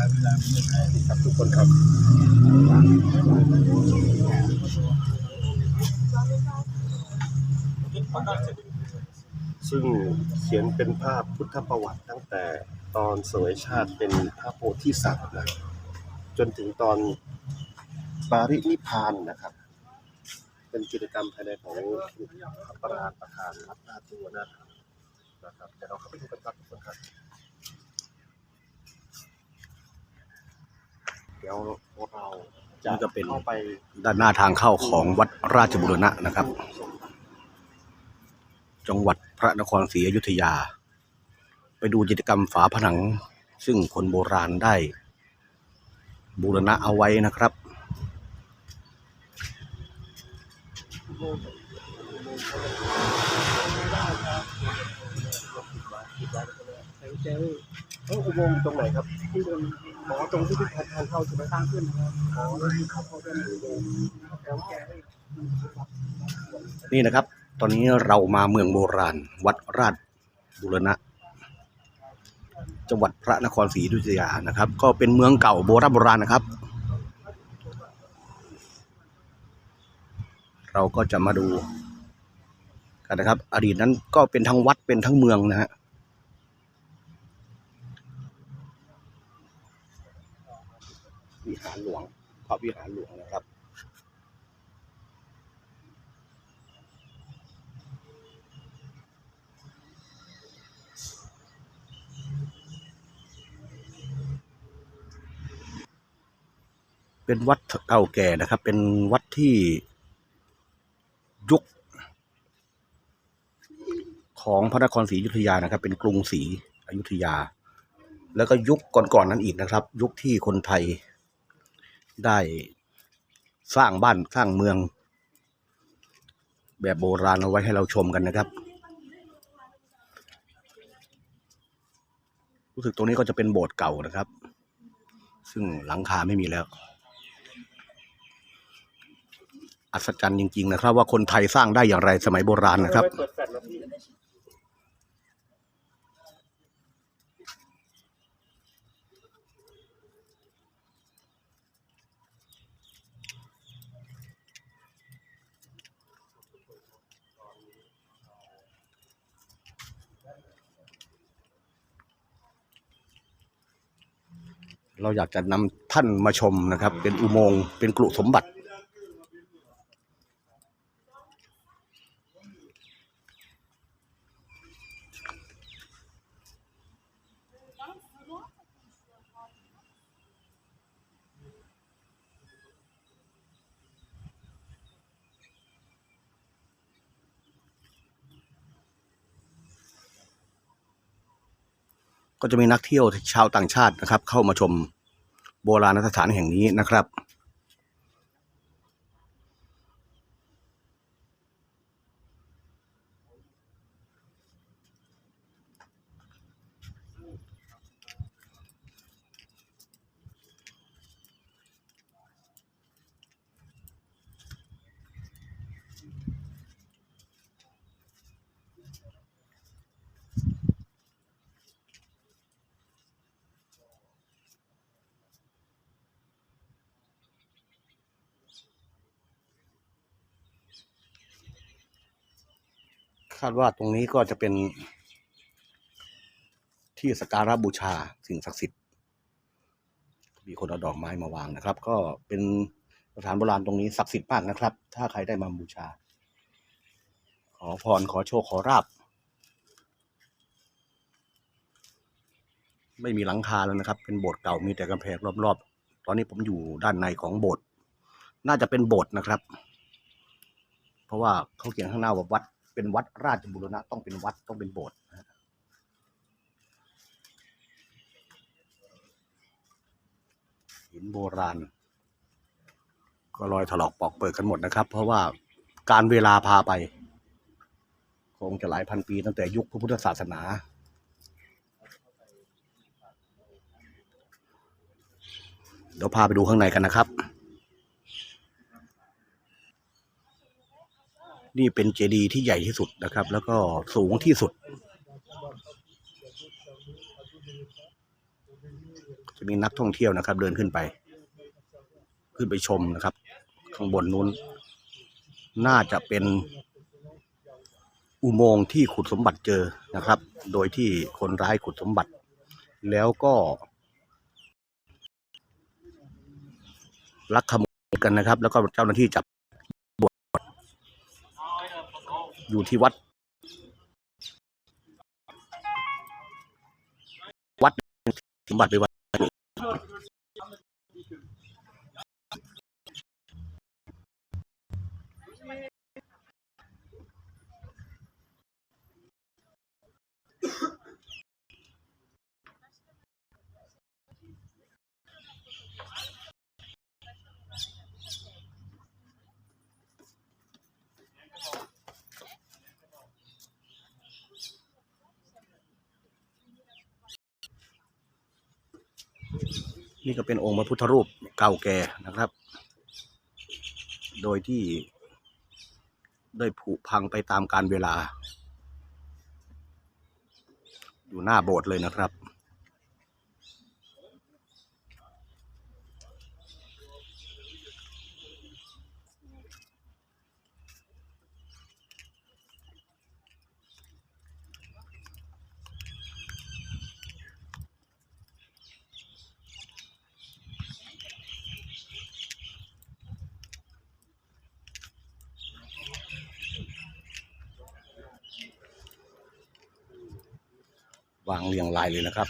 ช้เวลาไม่ได้ครับทุกคนครับซึ่งเขียนเป็นภาพพุทธประวัติตั้งแต่ตอนสวยชาติเป็นพระโพธิสัตว์นะจนถึงตอนปารินิพพานนะครับ เป็นกิจกรรมภายในของพระประธานประธานรัฐราชตัวนะครับนะครับเดี๋ยวเราเข้าไปดูกันครับทุกคนครับ เดี๋ยวเราจะนี่ก็เป็นเข้าไปด้านหน้าทางเข้าของวัดราชบุรณะนะครับ จังหวัดพระนครศรีอยุธยา ไปดูกิจกรรมฝาผนัง ซึ่งคนโบราณได้บูรณะเอาไว้นะครับเจอ เอออุโมงค์ตรงไหนครับที่บนอ๋อตรงที่ที่ทางเข้าใช่ไหมทางขึ้นนะครับอ๋อที่เขาเข้าด้อุโมงค์แล้วแกนี่นะครับ ตอนนี้เรามาเมืองโบราณ วัดราชบุรณะ จังหวัดพระนครศรีอยุธยานะครับ ก็เป็นเมืองเก่าโบราณโบราณนะครับ เราก็จะมาดูกันนะครับ อดีตนั้นก็เป็นทั้งวัดเป็นทั้งเมืองนะฮะ วิหารหลวง พระวิหารหลวงนะครับ เป็นวัดเก่าแก่นะครับ เป็นวัดที่ยุคของพระนครศรีอยุธยานะครับ เป็นกรุงศรีอยุธยา แล้วก็ยุคก่อนๆนั้นอีกนะครับ ยุคที่คนไทย ได้สร้างบ้านสร้างเมือง แบบโบราณเอาไว้ให้เราชมกันนะครับ รู้สึกตรงนี้ก็จะเป็นโบสถ์เก่านะครับ ซึ่งหลังคาไม่มีแล้ว อัศจรรย์จริง ๆ นะครับ ว่าคนไทยสร้างได้อย่างไรสมัยโบราณนะครับ เราอยากจะนำท่านมาชมนะครับ เป็นอุโมงค์เป็นกลุสมบัติ ก็จะมีนักเที่ยวชาวต่างชาตินะครับ เข้ามาชมโบราณสถานแห่งนี้นะครับ คาดว่าตรงนี้ก็จะเป็นที่สักการะบูชาสิ่งศักดิ์สิทธิ์มีคนเอาดอกไม้มาวางนะครับ ก็เป็นสถานโบราณตรงนี้ศักดิ์สิทธิ์มากนะครับ ถ้าใครได้มาบูชา ขอพรขอโชคขอราบ ไม่มีหลังคาแล้วนะครับ เป็นโบสถ์เก่ามีแต่กำแพงรอบๆ ตอนนี้ผมอยู่ด้านในของโบสถ์น่าจะเป็นโบสถ์นะครับ เพราะว่าเขาเขียนข้างหน้าว่าวัด เป็นวัดราชบุรณะต้องเป็นวัดต้องเป็นโบสถ์หินโบราณ ก็รอยถลอกปอกเปิดกันหมดนะครับ เพราะว่าการเวลาพาไป คงจะหลายพันปีตั้งแต่ยุคพระพุทธศาสนาเดี๋ยวพาไปดูข้างในกันนะครับ นี่เป็นเจดีย์ที่ใหญ่ที่สุดนะครับ แล้วก็สูงที่สุด จะมีนักท่องเที่ยวนะครับ เดินขึ้นไป ขึ้นไปชมนะครับ ข้างบนนู้น น่าจะเป็นอุโมงค์ที่ขุดสมบัติเจอนะครับ โดยที่คนร้ายขุดสมบัติ แล้วก็ลักขโมยกันนะครับ แล้วก็เจ้าหน้าที่จับวช อยู่ที่วัด วัดสมบัติไปวัด นี่ก็เป็นองค์พระพุทธรูปเก่าแก่นะครับ โดยที่ได้ผุพังไปตามกาลเวลา อยู่หน้าโบสถ์เลยนะครับ วางเรียงรายเลยนะครับ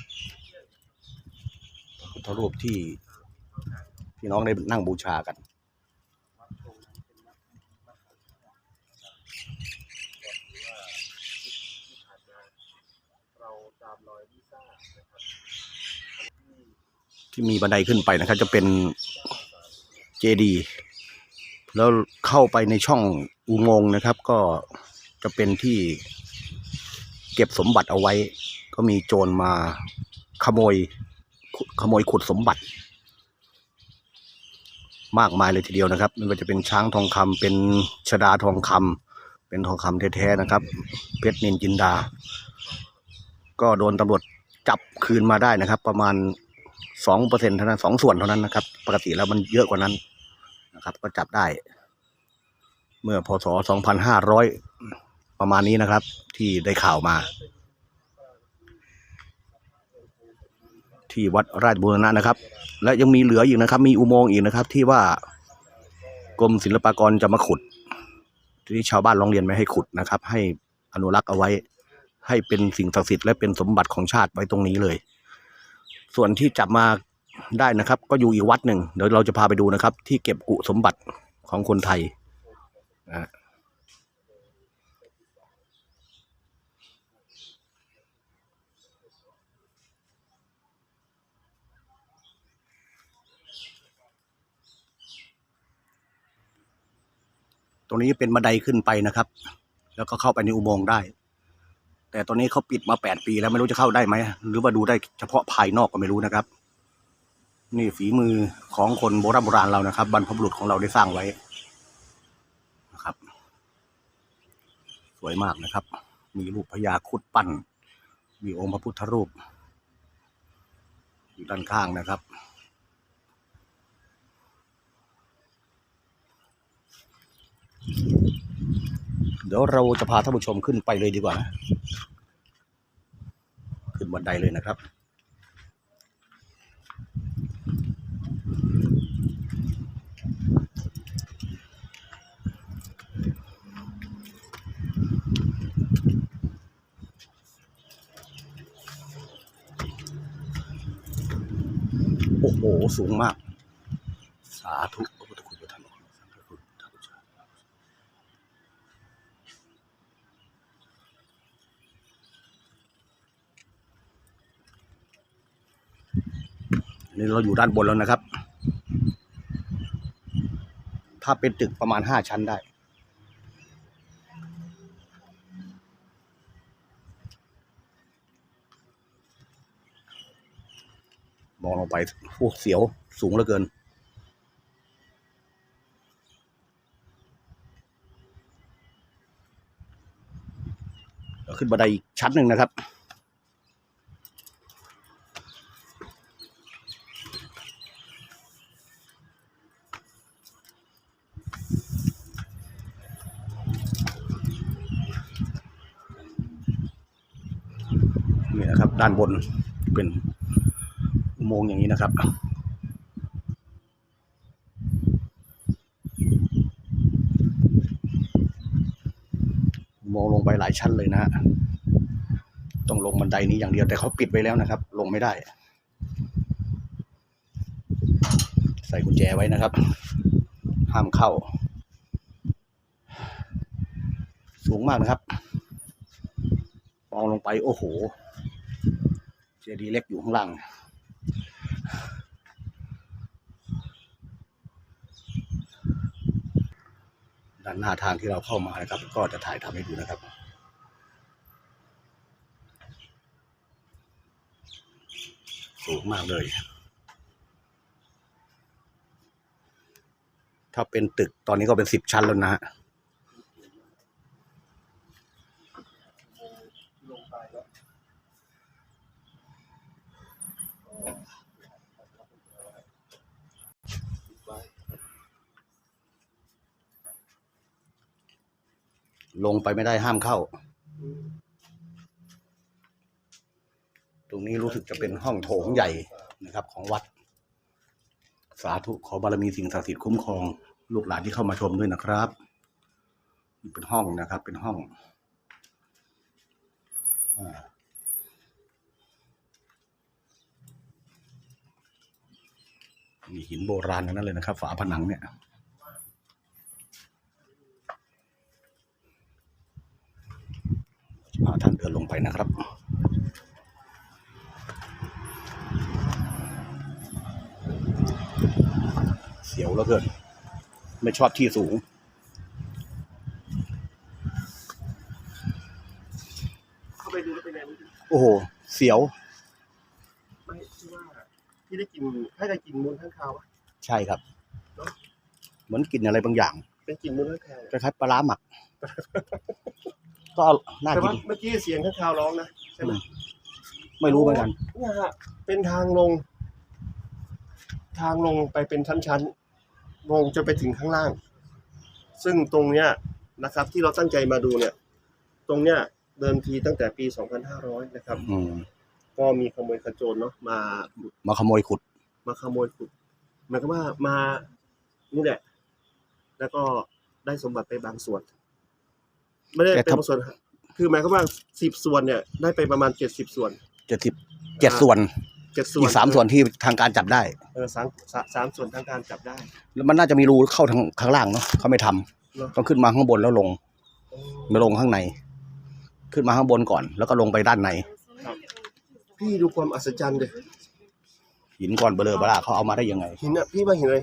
พระพุทธรูปที่พี่น้องได้นั่งบูชากันที่มีบันไดขึ้นไปนะครับ จะเป็นเจดีแล้วเข้าไปในช่องอุโมงค์นะครับ ก็จะเป็นที่เก็บสมบัติเอาไว้ ก็มีโจรมาขโมยขโมยขุดสมบัติ มากมายเลยทีเดียวนะครับไม่ว่าจะเป็นช้างทองคำเป็นชดาทองคำเป็นทองคำแท้ๆนะครับ เพชรนินจินดา ก็โดนตำรวจจับคืนมาได้นะครับ ประมาณสองเปอร์เซ็นเท่านั้นสองส่วนเท่านั้นนะครับ ปกติแล้วมันเยอะกว่านั้นนะครับ ก็จับได้ เมื่อพศสองพันห้าร้อยประมาณนี้นะครับ ที่ได้ข่าวมา ที่วัดราชบูรณะนะครับ และยังมีเหลืออีกนะครับ มีอุโมงค์อีกนะครับ ที่ว่ากรมศิลปากรจะมาขุด ที่ชาวบ้านร้องเรียนไม่ให้ขุดนะครับ ให้อนุรักษ์เอาไว้ ให้เป็นสิ่งศักดิ์สิทธิ์และเป็นสมบัติของชาติไว้ตรงนี้เลย ส่วนที่จับมาได้นะครับ ก็อยู่อีกวัดหนึ่งเดี๋ยวเราจะพาไปดูนะครับ ที่เก็บกุสมบัติของคนไทยนะ ตรงนี้เป็นบันไดขึ้นไปนะครับ แล้วก็เข้าไปในอุโมงค์ได้ แต่ตอนนี้เขาปิดมาแปดปีแล้วไม่รู้จะเข้าได้ไหมหรือว่าดูได้เฉพาะภายนอกก็ไม่รู้นะครับ นี่ฝีมือของคนโบราณโบราณเรานะครับ บรรพบุรุษของเราได้สร้างไว้นะครับ สวยมากนะครับ มีรูปพญาคุดปั้น มีองค์พระพุทธรูปอยู่ด้านข้างนะครับ เดี๋ยวเราจะพาท่านผู้ชมขึ้นไปเลยดีกว่านะขึ้นบันไดเลยนะครับ โอ้โห สูงมาก สาธุพระพุทธคุณพระธรรมคุณพระสังฆคุณท่านผู้ชม นี่เราอยู่ด้านบนแล้วนะครับ ถ้าเป็นตึกประมาณห้าชั้นได้ มองลงไปพวกเสียวสูงเหลือเกินขึ้นบันไดอีกชั้นหนึ่งนะครับ ด้านบนเป็นอุโมงค์อย่างนี้นะครับมองลงไปหลายชั้นเลยนะฮะต้องลงบันไดนี้อย่างเดียวแต่เขาปิดไว้แล้วนะครับ ลงไม่ได้ ใส่กุญแจไว้นะครับ ห้ามเข้า สูงมากนะครับ มองลงไปโอ้โห จดีย์เล็กอยู่ข้างล่างด้านหน้าทางที่เราเข้ามานะครับ ก็จะถ่ายทำให้ดูนะครับสูงมากเลย ถ้าเป็นตึกตอนนี้ก็เป็นสิบชั้นแล้วนะฮะ ลงไปแล้ว ลงไปไม่ได้ห้ามเข้า ตรงนี้รู้สึกจะเป็นห้องโถงใหญ่นะครับ ของวัด สาธุขอบารมีสิ่งศักดิ์สิทธิ์คุ้มครอง ลูกหลานที่เข้ามาชมด้วยนะครับ เป็นห้องนะครับ เป็นห้องอ่ามีหินโบราณทั้งนั้นเลยนะครับ ฝาผนังเนี่ย พาท่านเดินลงไปนะครับเสียวแล้วเกินไม่ชอบที่สูง เข้าไปดูแล้วเป็นไงไม่รู้โอ้โห เสียว ไม่ที่ว่าที่ได้กินให้ได้กินมูลข้างคาวอะ ใช่ครับเหมือนกินอะไรบางอย่างเป็นกินมูลข้างคาวคล้ายๆปลาร้าหมัก ก็น่าแต่กิว่านเมื่อกี้เสียงข้างคาวร้องนะใช่ไหมไม่รู้เหมือนกัน เนี่ยฮะเป็นทางลง ทางลงไปเป็นชั้นๆลงจนไปถึงข้างล่าง ซึ่งตรงเนี้ยนะครับ ที่เราตั้งใจมาดูเนี่ย ตรงเนี้ยเดิมทีตั้งแต่ปี 2500 นะครับ อืมก็มีขโมยขโจรเนาะมามาขโมยขุด มาขโมยขุดหมายความว่ามานี่แหละ แล้วก็ได้สมบัติไปบางส่วน ไม่ได้แต่เป็นถ้าบางส่วนครับคือหมายความว่าสิบส่วนเนี่ยได้ไปประมาณเจ็ดสิบส่วนเจ็ดสิบเจ็ดส่วนเจ็ดส่วอีนกสามส่วนที่ทางการจับได้ เออสามสามสามส่วนทางการจับได้ แล้วมันน่าจะมีรูเข้าทางข้างล่างเนาะเขาไม่ทำเนอะต้องขึ้นมาข้างบนแล้วลงไม่ลงข้างใน ขึ้นมาข้างบนก่อน แล้วก็ลงไปด้านในครับพี่ดูความอัศจรรย์เลยหินก้อนเบลอเบลาเขาเอามาได้ยังไง หินอะพี่ว่าหินเลย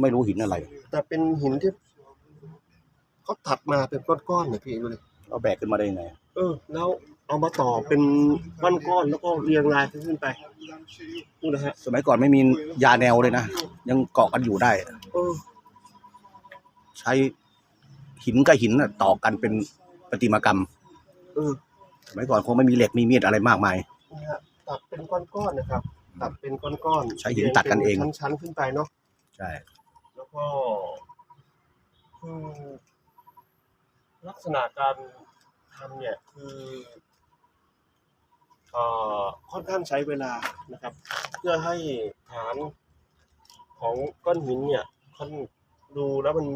ไม่รู้หินอะไร แต่เป็นหินที่ เขาตัดมาเป็นก้อนๆเนี่ยพี่ดูเลยเอาแบกขึ้นมาได้ยังไงเออ แล้วเอามาต่อเป็นก้อนๆแล้วก็เรียงรายขึ้นไปนี่นะฮะสมัยก่อนไม่มียาแนวเลยนะ ยังเกาะกันอยู่ได้ เออใช้หินกับหินน่ะต่อกันเป็นประติมากรรม เออสมัยก่อนคงไม่มีเหล็กมีมีดอะไรมากมายนี่ฮะตัดเป็นก้อนๆนะครับ ตัดเป็นก้อนๆใช้หินตัดกันเองป็ชั้นๆขึ้นไปเนาะ ใช่ แล้วก็คือ ลักษณะการทำเนี่ยคือเอ่อค่อนข้างใช้เวลานะครับ เพื่อให้ฐานของก้อนหินเนี่ยค่อนดูแล้วมัน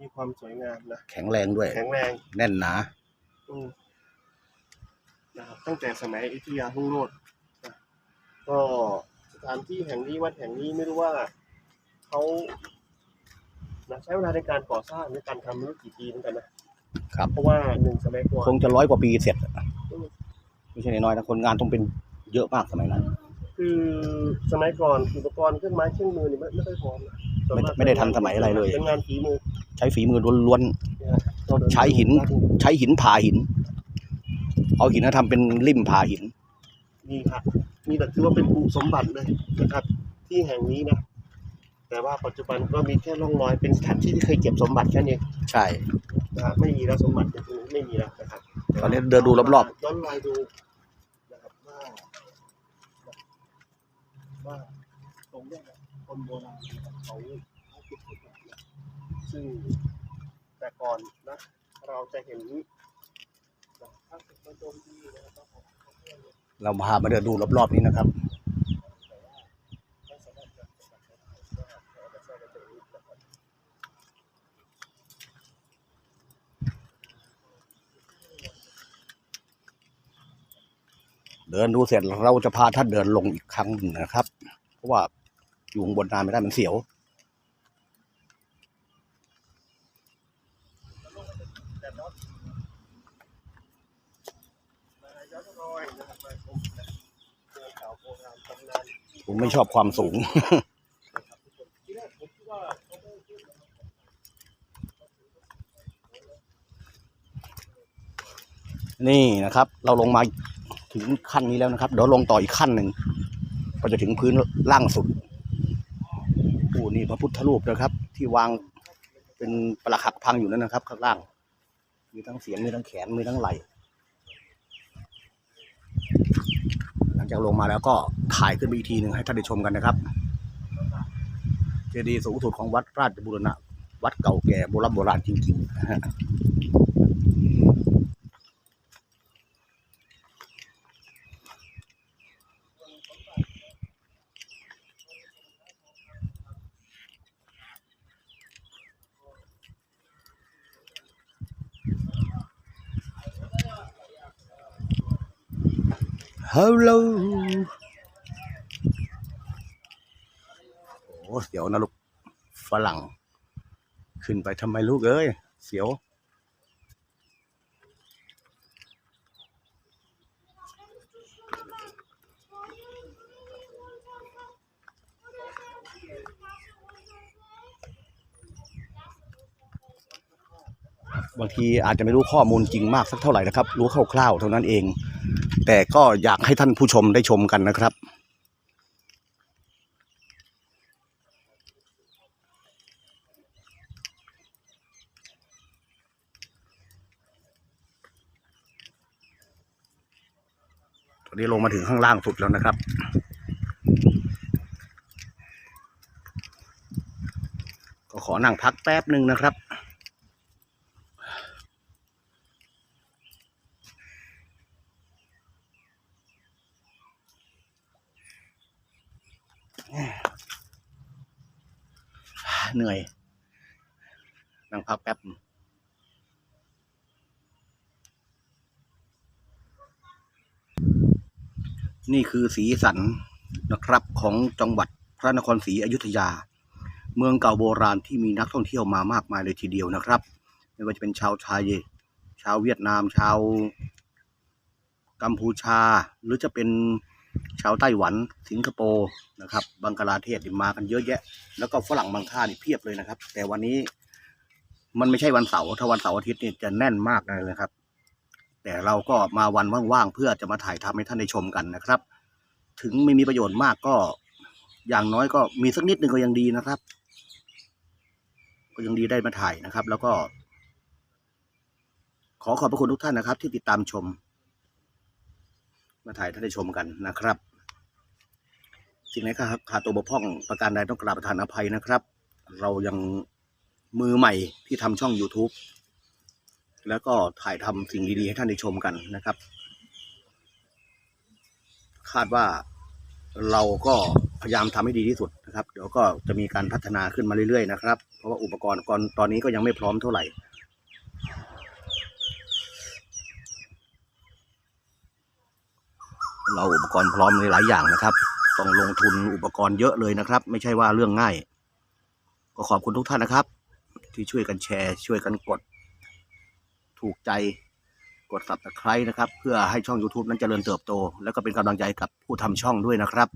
มีความสวยงามนะแข็งแรงด้วย แข็งแรงแน่นหนา อืมนะครับตั้งแต่สมัยอยุธยาหุ่งโรดนะก็สถานที่แห่งนี้วัดแห่งนี้ไม่รู้ว่าเขา นะใช้เวลาในการก่อสร้างในการทำไม่รู้กี่ปีเหมือนกันนะครับ เพราะว่าหนึ่งสมัยก่อนคงจะร้อยกว่าปีเสร็จอะไม่ใช่น้อยๆนะคนงานต้องเป็นเยอะมากสมัยนั้น คือสมัยก่อนอุปกรณ์เครื่องไม้เครื่องมือนี่ไม่ไม่ค่อยพร้อมนะส่วนากไม่ได้ทันสมัยอะไรเลย เป็นงานฝีมือใช้ฝีมือล้วนนะฮะเราเดิใช้หินๆใช้หินผ่าหิน เอาหินมาทำเป็นริมผ่าหิน นี่ครับนี่แหละถือว่าเป็นอุสมบัติเลยนะครับ ที่แห่งนี้นะ แต่ว่าปัจจุบันก็มีแค่ร่องรอยเป็นสถานที่ที่เคยเก็บสมบัติแค่นี้ใช่ นะฮะไม่มีแล้วสมบัติในตรงนี้ไม่มีแล้วนะครับตอนนี้เดินดูรอบๆ ย้อนรอยดูนะครับว่าว่าตรงเนี้ยนะคนโบราณนะครับเขาเขาคิดถูกนะซึ่งแต่ก่อนนะ เราจะเห็นนะถ้าเป็นคนโจมตีนะครับต้องขอขอโทษเราพามาเดินดูรอบๆนี้นะครับ เดินดูเสร็จเราจะพาท่านเดินลงอีกครั้งหนึ่งนะครับ เพราะว่าอยู่บนนานไม่ได้มันเสียว ผมไม่ชอบความสูงนี่นะครับ เราลงมา ถึงขั้นนี้แล้วนะครับ เดี๋ยวลงต่ออีกขั้นหนึ่งก็จะถึงพื้นล่างสุดโอ้นี่พระพุทธรูปนะครับ ที่วางเป็นประหลักหักพังอยู่นั่นนะครับ ข้างล่าง มีทั้งเสียงมีทั้งแขนมีทั้งไหล่หลังจากลงมาแล้วก็ถ่ายขึ้นไปอีกทีหนึ่งให้ท่านได้ชมกันนะครับ เจดีย์สูงสุดของวัดราชบุรณะ วัดเก่าแก่โบราณโบราณจริงๆ นะฮะฮัลโหลโอ้เสียวนะลูกฝรั่ง ขึ้นไปทำไมลูกเอ้ย เสียว บางทีอาจจะไม่รู้ข้อมูลจริงมากสักเท่าไหร่นะครับ รู้คร่าวๆเท่านั้นเอง แต่ก็อยากให้ท่านผู้ชมได้ชมกันนะครับ ตอนนี้ลงมาถึงข้างล่างสุดแล้วนะครับก็ขอนั่งพักแป๊บหนึ่งนะครับ เหนื่อย นั่งพักแป๊บนี่คือสีสันนะครับของจังหวัดพระนครศรีอยุธยา เมืองเก่าโบราณที่มีนักท่องเที่ยวมามากมายเลยทีเดียวนะครับ ไม่ว่าจะเป็นชาวไทยชาวเวียดนามชาวกัมพูชา หรือจะเป็น ชาวไต้หวัน สิงคโปร์นะครับ บังกลาเทศมากันเยอะแยะ แล้วก็ฝรั่งบางท่านี่เพียบเลยนะครับ แต่วันนี้มันไม่ใช่วันเสาร์ ถ้าวันเสาร์อาทิตย์นี่จะแน่นมากเลยนะครับ แต่เราก็มาวันว่างๆเพื่อจะมาถ่ายทำให้ท่านได้ชมกันนะครับ ถึงไม่มีประโยชน์มากก็ อย่างน้อยก็มีสักนิดหนึ่งก็ยังดีนะครับ ก็ยังดีได้มาถ่ายนะครับ แล้วก็ ขอขอบพระคุณทุกท่านนะครับ ที่ติดตามชม มาถ่ายท่านได้ชมกันนะครับ สิ่งไหนครับขาดตัวบกพร่องประการใดต้องกราบประทานอภัยนะครับ เรายังมือใหม่ที่ทำช่อง YouTube แล้วก็ถ่ายทำสิ่งดีๆให้ท่านได้ชมกันนะครับ คาดว่าเราก็พยายามทำให้ดีที่สุดนะครับ เดี๋ยวก็จะมีการพัฒนาขึ้นมาเรื่อยๆนะครับ เพราะว่าอุปกรณ์ตอนนี้ก็ยังไม่พร้อมเท่าไหร่ เราอุปกรณ์พร้อมในหลายอย่างนะครับ ต้องลงทุนอุปกรณ์เยอะเลยนะครับ ไม่ใช่ว่าเรื่องง่าย ก็ขอบคุณทุกท่านนะครับ ที่ช่วยกันแชร์ ช่วยกันกด ถูกใจกด subscribe นะครับ เพื่อให้ช่อง YouTube นั้นเจริญเติบโต แล้วก็เป็นกำลังใจกับผู้ทำช่องด้วยนะครับ